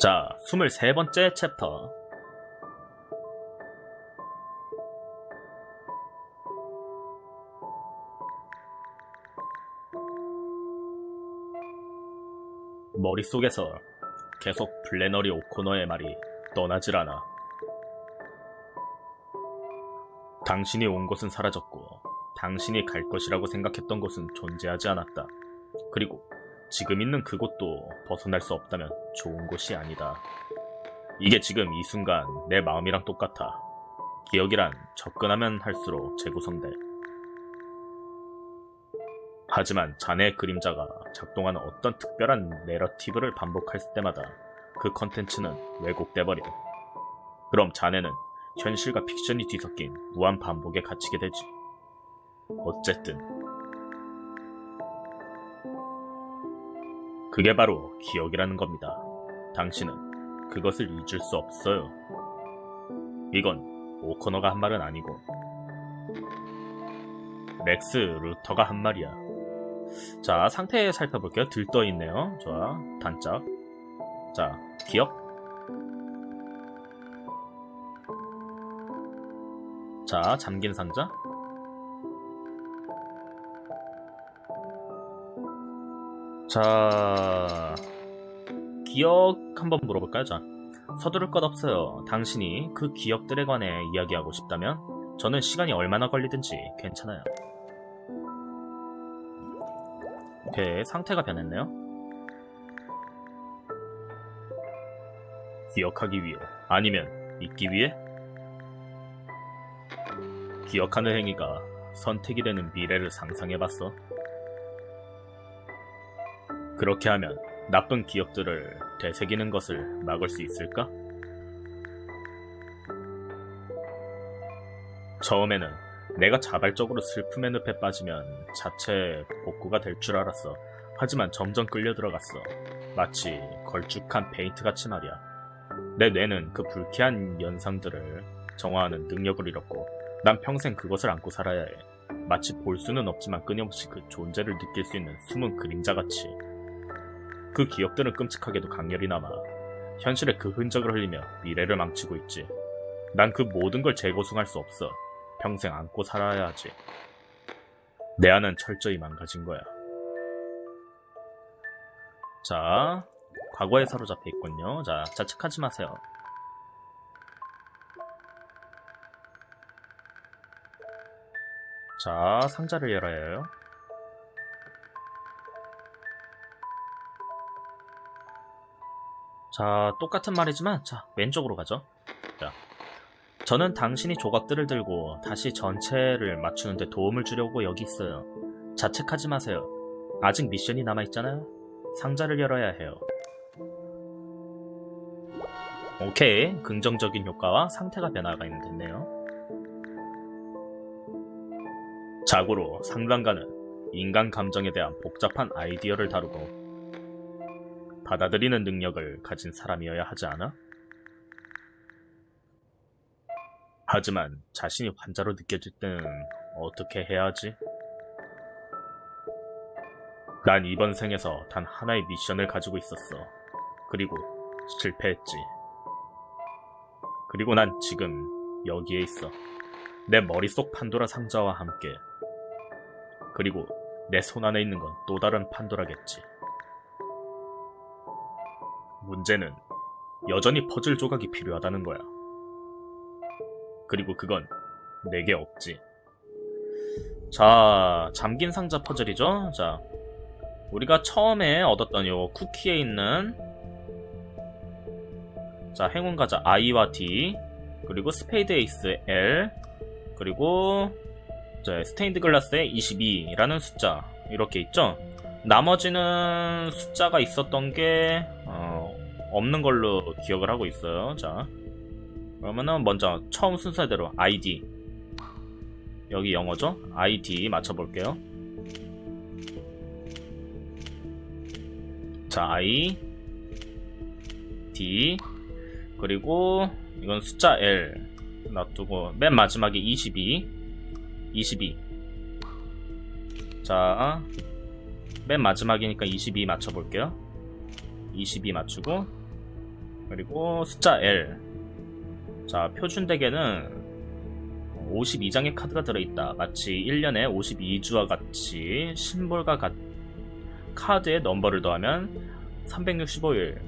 자, 23번째 챕터. 머릿속에서 계속 블래너리 오코너의 말이 떠나질 않아. 당신이 온 곳은 사라졌고, 당신이 갈 것이라고 생각했던 곳은 존재하지 않았다. 그리고 지금 있는 그곳도 벗어날 수 없다면 좋은 곳이 아니다. 이게 지금 이 순간 내 마음이랑 똑같아. 기억이란 접근하면 할수록 재구성돼. 하지만 자네의 그림자가 작동하는 어떤 특별한 내러티브를 반복할 때마다 그 컨텐츠는 왜곡돼 버려. 그럼 자네는 현실과 픽션이 뒤섞인 무한 반복에 갇히게 되지. 어쨌든 그게 바로 기억이라는 겁니다. 당신은 그것을 잊을 수 없어요. 이건 오코너가 한 말은 아니고 렉스 루터가 한 말이야. 자, 상태 살펴볼게요. 들떠 있네요. 좋아. 단짝. 자, 기억. 자, 잠긴 상자. 자, 기억 한번 물어볼까요? 자, 서두를 것 없어요. 당신이 그 기억들에 관해 이야기하고 싶다면 저는 시간이 얼마나 걸리든지 괜찮아요. 오케이, 상태가 변했네요. 기억하기 위해, 아니면 잊기 위해? 기억하는 행위가 선택이 되는 미래를 상상해봤어. 그렇게 하면 나쁜 기억들을 되새기는 것을 막을 수 있을까? 처음에는 내가 자발적으로 슬픔의 늪에 빠지면 자체 복구가 될 줄 알았어. 하지만 점점 끌려 들어갔어. 마치 걸쭉한 페인트 같이 말이야. 내 뇌는 그 불쾌한 연상들을 정화하는 능력을 잃었고, 난 평생 그것을 안고 살아야 해. 마치 볼 수는 없지만 끊임없이 그 존재를 느낄 수 있는 숨은 그림자 같이. 그 기억들은 끔찍하게도 강렬히 남아 현실의 그 흔적을 흘리며 미래를 망치고 있지. 난 그 모든 걸 재고승할 수 없어. 평생 안고 살아야 하지. 내 안은 철저히 망가진 거야. 자, 과거에 사로잡혀 있군요. 자, 자책하지 마세요. 자, 상자를 열어야 해요. 자, 똑같은 말이지만, 자, 왼쪽으로 가죠. 자, 저는 당신이 조각들을 들고 다시 전체를 맞추는데 도움을 주려고 여기 있어요. 자책하지 마세요. 아직 미션이 남아있잖아요. 상자를 열어야 해요. 오케이. 긍정적인 효과와 상태가 변화가 있는 됐네요. 자고로 상담가는 인간 감정에 대한 복잡한 아이디어를 다루고 받아들이는 능력을 가진 사람이어야 하지 않아? 하지만 자신이 환자로 느껴질 때는 어떻게 해야 하지? 난 이번 생에서 단 하나의 미션을 가지고 있었어. 그리고 실패했지. 그리고 난 지금 여기에 있어. 내 머릿속 판도라 상자와 함께. 그리고 내 손 안에 있는 건 또 다른 판도라겠지. 문제는 여전히 퍼즐 조각이 필요하다는 거야. 그리고 그건 내게 없지. 자, 잠긴 상자 퍼즐이죠? 자, 우리가 처음에 얻었던 요 쿠키에 있는 자, 행운 과자 I와 D 그리고 스페이드 에이스 L 그리고 자, 스테인드 글라스에 22라는 숫자 이렇게 있죠? 나머지는 숫자가 있었던 게 어, 없는 걸로 기억을 하고 있어요. 자, 그러면은 먼저 처음 순서대로 ID 여기 영어죠? ID 맞춰볼게요. 자, I D 그리고 이건 숫자 L 놔두고 맨 마지막에 22 22 자, 맨 마지막이니까 22 맞춰볼게요. 22 맞추고 그리고 숫자 L. 자, 표준 덱에는 52장의 카드가 들어있다. 마치 1년에 52주와 같이 심볼과 같 카드의 넘버를 더하면 365일.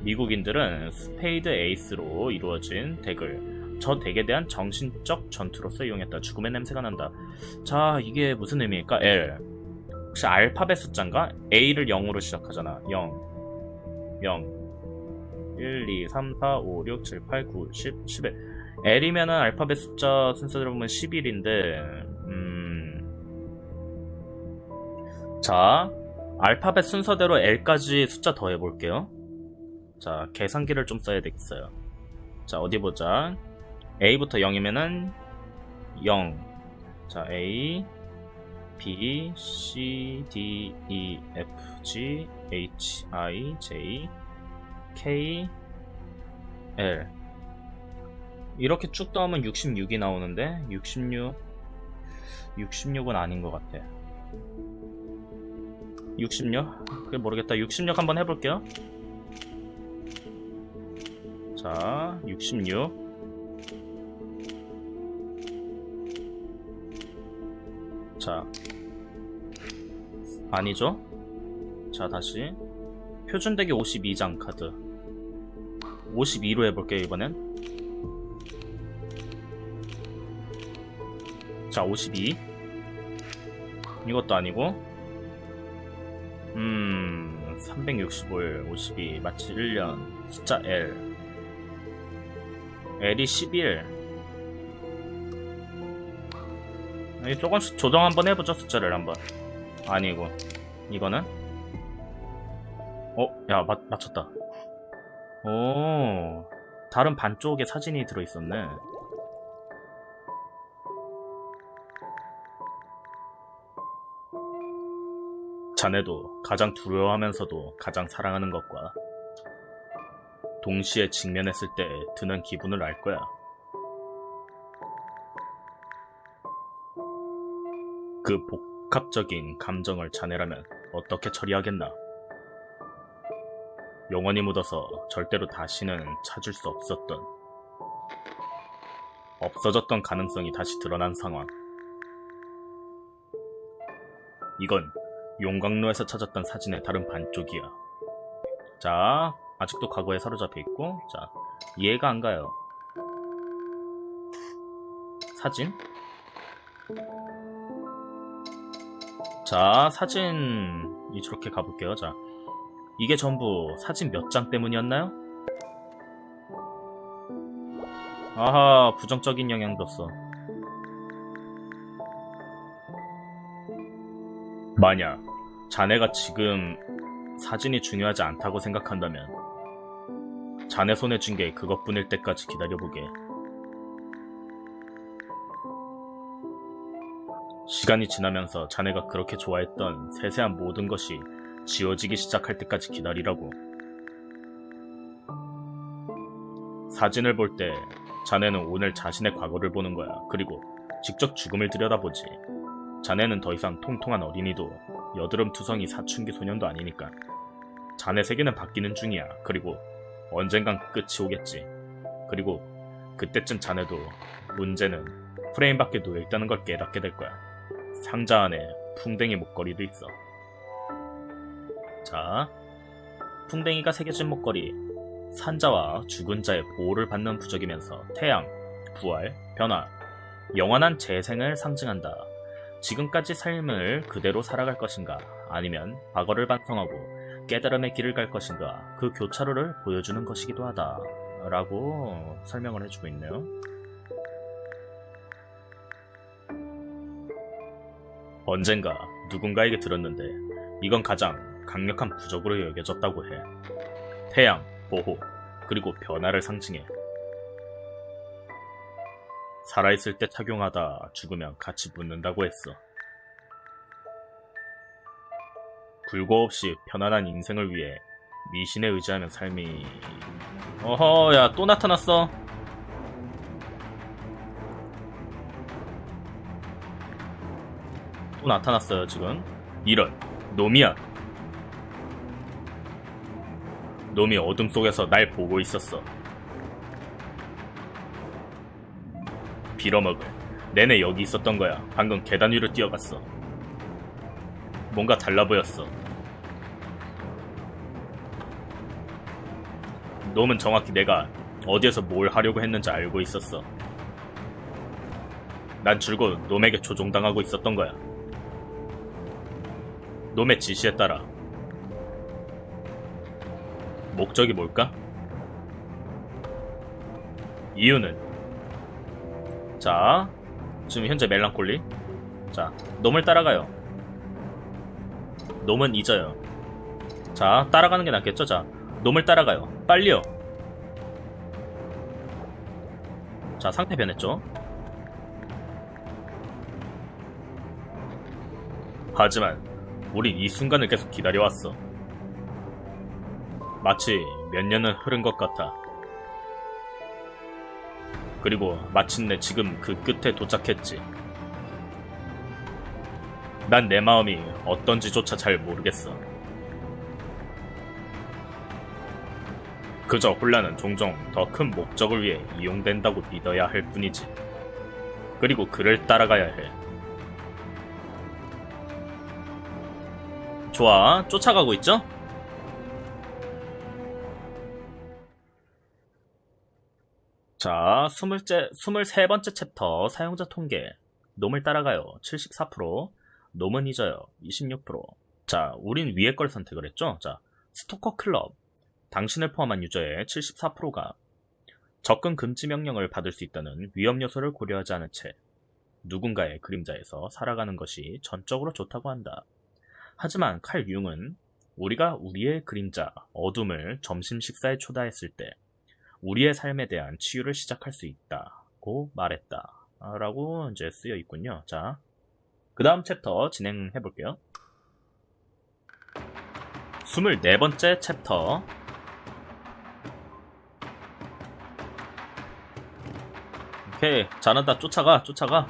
미국인들은 스페이드 에이스로 이루어진 덱을 저 덱에 대한 정신적 전투로서 이용했다. 죽음의 냄새가 난다. 자, 이게 무슨 의미일까? L. 혹시 알파벳 숫자인가? A를 0으로 시작하잖아. 0. 0. 1, 2, 3, 4, 5, 6, 7, 8, 9, 10, 11. L이면은 알파벳 숫자 순서대로 보면 11인데, 음. 자, 알파벳 순서대로 L까지 숫자 더해 볼게요. 자, 계산기를 좀 써야 되겠어요. 자, 어디 보자. A부터 0이면은 0. 자, A, B, C, D, E, F, G, H, I, J, K, L. 이렇게 쭉 떠오면 66이 나오는데, 66, 66은 아닌 것 같아. 66? 그게 모르겠다. 66 한번 해볼게요. 자, 66. 자, 아니죠? 자, 다시. 표준덱이 52장 카드. 52로 해볼게요, 이번엔. 자, 52. 이것도 아니고. 음, 365일, 52. 마치 1년. 숫자 L. L이 11. 이 조금씩 조정 한번 해보죠, 숫자를 한번. 아니고. 이거는? 어, 야, 맞, 맞췄다. 오, 다른 반쪽에 사진이 들어있었네. 자네도 가장 두려워하면서도 가장 사랑하는 것과 동시에 직면했을 때 드는 기분을 알 거야. 그 복합적인 감정을 자네라면 어떻게 처리하겠나? 영원히 묻어서 절대로 다시는 찾을 수 없었던 없어졌던 가능성이 다시 드러난 상황. 이건 용광로에서 찾았던 사진의 다른 반쪽이야. 자, 아직도 과거에 사로잡혀 있고, 자, 이해가 안 가요. 사진? 자, 사진, 이렇게 가볼게요. 자, 이게 전부 사진 몇 장 때문이었나요? 아하, 부정적인 영향 줬어. 만약 자네가 지금 사진이 중요하지 않다고 생각한다면 자네 손에 쥔게 그것뿐일 때까지 기다려보게. 시간이 지나면서 자네가 그렇게 좋아했던 세세한 모든 것이 지워지기 시작할 때까지 기다리라고. 사진을 볼 때 자네는 오늘 자신의 과거를 보는 거야. 그리고 직접 죽음을 들여다보지. 자네는 더 이상 통통한 어린이도 여드름 투성이 사춘기 소년도 아니니까. 자네 세계는 바뀌는 중이야. 그리고 언젠간 끝이 오겠지. 그리고 그때쯤 자네도 문제는 프레임 밖에 놓여있다는 걸 깨닫게 될 거야. 상자 안에 풍뎅이 목걸이도 있어. 자, 풍뎅이가 새겨진 목걸이, 산자와 죽은 자의 보호를 받는 부적이면서 태양, 부활, 변화, 영원한 재생을 상징한다. 지금까지 삶을 그대로 살아갈 것인가, 아니면 과거를 반성하고 깨달음의 길을 갈 것인가, 그 교차로를 보여주는 것이기도 하다. 라고 설명을 해주고 있네요. 언젠가 누군가에게 들었는데, 이건 가장 강력한 부적으로 여겨졌다고 해. 태양, 보호, 그리고 변화를 상징해. 살아있을 때 착용하다 죽으면 같이 묻는다고 했어. 굴고 없이 편안한 인생을 위해 미신에 의지하는 삶이... 어허, 야, 또 나타났어. 또 나타났어요, 지금. 이런, 놈이야. 놈이 어둠 속에서 날 보고 있었어. 빌어먹을. 내내 여기 있었던 거야. 방금 계단 위로 뛰어갔어. 뭔가 달라 보였어. 놈은 정확히 내가 어디에서 뭘 하려고 했는지 알고 있었어. 난 줄곧 놈에게 조종당하고 있었던 거야. 놈의 지시에 따라. 목적이 뭘까? 이유는? 자 지금 현재 멜랑콜리. 자 놈을 따라가요. 놈은 잊어요. 자 따라가는 게 낫겠죠? 자 놈을 따라가요. 빨리요. 자 상태 변했죠? 하지만 우린 이 순간을 계속 기다려왔어 마치 몇 년은 흐른 것 같아 그리고 마침내 지금 그 끝에 도착했지. 난 내 마음이 어떤지조차 잘 모르겠어. 그저 혼란은 종종 더 큰 목적을 위해 이용된다고 믿어야 할 뿐이지. 그리고 그를 따라가야 해. 좋아, 쫓아가고 있죠? 자, 20째, 23번째 챕터 사용자 통계. 놈을 따라가요. 74%. 놈은 잊어요. 26%. 자, 우린 위에 걸 선택을 했죠? 자, 스토커 클럽. 당신을 포함한 유저의 74%가 접근 금지 명령을 받을 수 있다는 위험 요소를 고려하지 않은 채 누군가의 그림자에서 살아가는 것이 전적으로 좋다고 한다. 하지만 칼 융은 우리가 우리의 그림자, 어둠을 점심 식사에 초대했을 때 우리의 삶에 대한 치유를 시작할 수 있다고 말했다. 라고 이제 쓰여 있군요. 자, 그 다음 챕터 진행해 볼게요. 24번째 챕터. 오케이, 잘한다. 쫓아가, 쫓아가.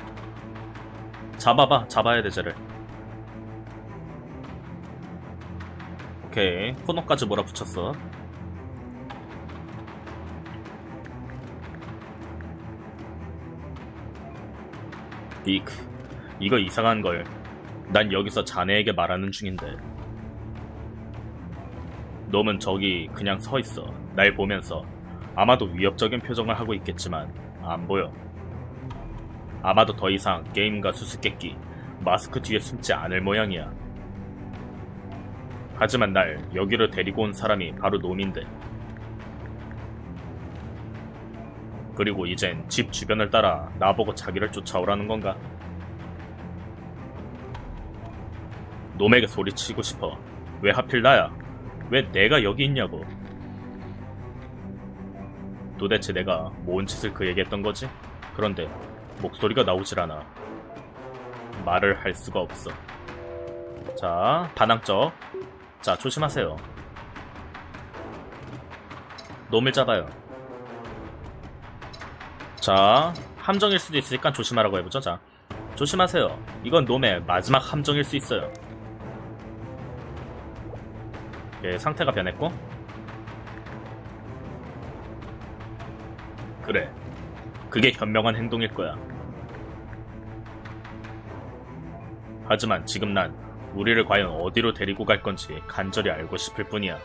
잡아봐, 잡아야 돼, 쟤를. 오케이, 코너까지 몰아붙였어. 이크, 이거 이상한 걸. 난 여기서 자네에게 말하는 중인데. 놈은 저기 그냥 서 있어. 날 보면서. 아마도 위협적인 표정을 하고 있겠지만, 안 보여. 아마도 더 이상 게임과 수수께끼, 마스크 뒤에 숨지 않을 모양이야. 하지만 날 여기로 데리고 온 사람이 바로 놈인데. 그리고 이젠 집 주변을 따라 나보고 자기를 쫓아오라는 건가? 놈에게 소리치고 싶어. 왜 하필 나야? 왜 내가 여기 있냐고. 도대체 내가 뭔 짓을 그에게 했던 거지? 그런데 목소리가 나오질 않아. 말을 할 수가 없어. 자, 반항적. 자, 조심하세요. 놈을 잡아요. 자, 함정일 수도 있으니까 조심하라고 해보죠. 자, 조심하세요. 이건 놈의 마지막 함정일 수 있어요. 예, 상태가 변했고. 그래. 그게 현명한 행동일 거야. 하지만 지금 난 우리를 과연 어디로 데리고 갈 건지 간절히 알고 싶을 뿐이야.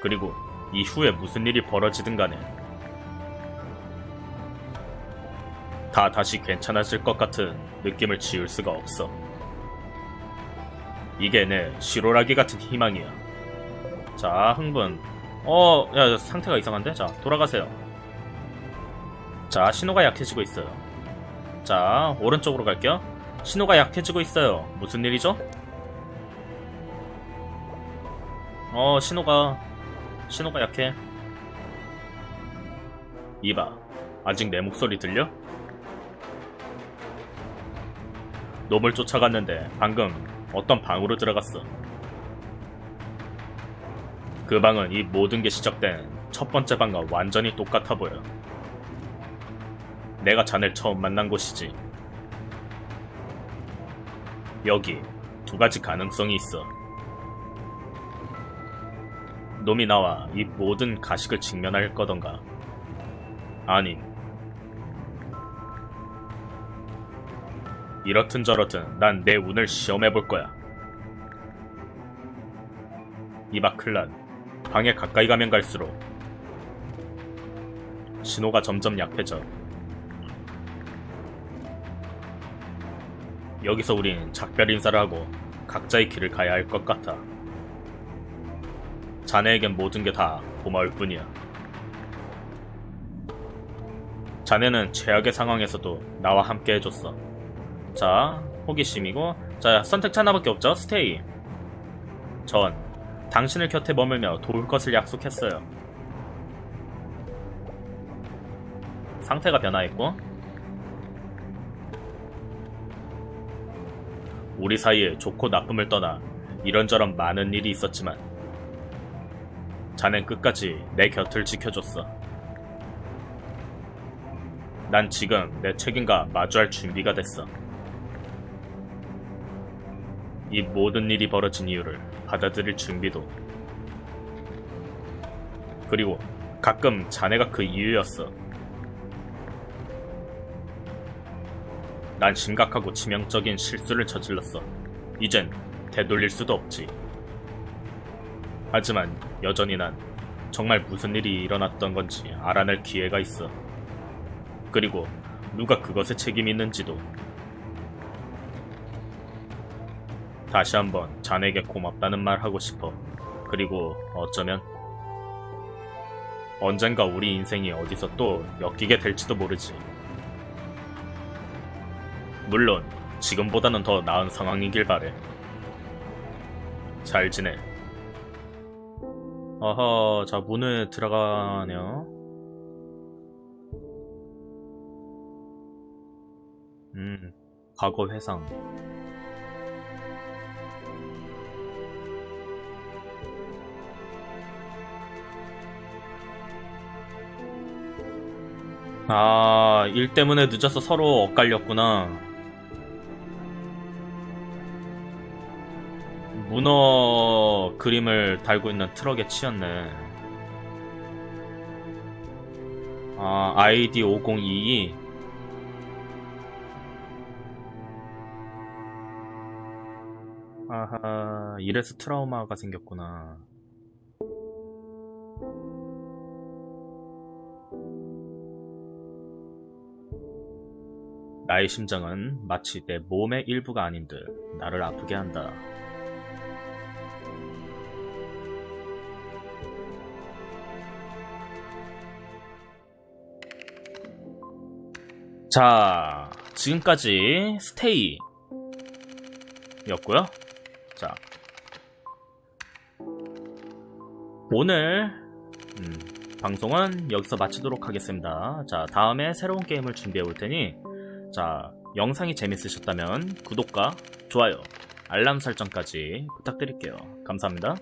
그리고 이후에 무슨 일이 벌어지든 간에 다 다시 괜찮아질 것 같은 느낌을 지울 수가 없어. 이게 내 시로라기 같은 희망이야. 자, 흥분. 어, 야, 상태가 이상한데? 자, 돌아가세요. 자, 신호가 약해지고 있어요. 자, 오른쪽으로 갈게요. 신호가 약해지고 있어요. 무슨 일이죠? 어, 신호가, 신호가 약해. 이봐, 아직 내 목소리 들려? 놈을 쫓아갔는데 방금 어떤 방으로 들어갔어. 그 방은 이 모든 게 시작된 첫 번째 방과 완전히 똑같아 보여. 내가 자네를 처음 만난 곳이지. 여기 두 가지 가능성이 있어. 놈이 나와 이 모든 가식을 직면할 거던가. 아니. 이렇든 저렇든 난 내 운을 시험해 볼 거야. 이바클란 방에 가까이 가면 갈수록 신호가 점점 약해져. 여기서 우린 작별 인사를 하고 각자의 길을 가야 할 것 같아. 자네에겐 모든 게 다 고마울 뿐이야. 자네는 최악의 상황에서도 나와 함께 해줬어. 자, 호기심이고, 자, 선택 하나밖에 없죠? 스테이. 전, 당신을 곁에 머물며 도울 것을 약속했어요. 상태가 변화했고, 우리 사이에 좋고 나쁨을 떠나 이런저런 많은 일이 있었지만, 자넨 끝까지 내 곁을 지켜줬어. 난 지금 내 책임과 마주할 준비가 됐어. 이 모든 일이 벌어진 이유를 받아들일 준비도. 그리고 가끔 자네가 그 이유였어. 난 심각하고 치명적인 실수를 저질렀어. 이젠 되돌릴 수도 없지. 하지만 여전히 난 정말 무슨 일이 일어났던 건지 알아낼 기회가 있어. 그리고 누가 그것에 책임이 있는지도. 다시 한번 자네에게 고맙다는 말 하고 싶어. 그리고 어쩌면 언젠가 우리 인생이 어디서 또 엮이게 될지도 모르지. 물론 지금보다는 더 나은 상황이길 바래. 잘 지내. 어허, 자, 문을 들어가네요. 음, 과거 회상. 아, 일 때문에 늦어서 서로 엇갈렸구나. 문어 그림을 달고 있는 트럭에 치였네. 아, 아이디 5022. 아하, 이래서 트라우마가 생겼구나. 나의 심장은 마치 내 몸의 일부가 아닌 듯 나를 아프게 한다. 자, 지금까지 스테이 였고요. 자, 오늘 음, 방송은 여기서 마치도록 하겠습니다. 자, 다음에 새로운 게임을 준비해 올 테니 자, 영상이 재밌으셨다면 구독과 좋아요, 알람 설정까지 부탁드릴게요. 감사합니다.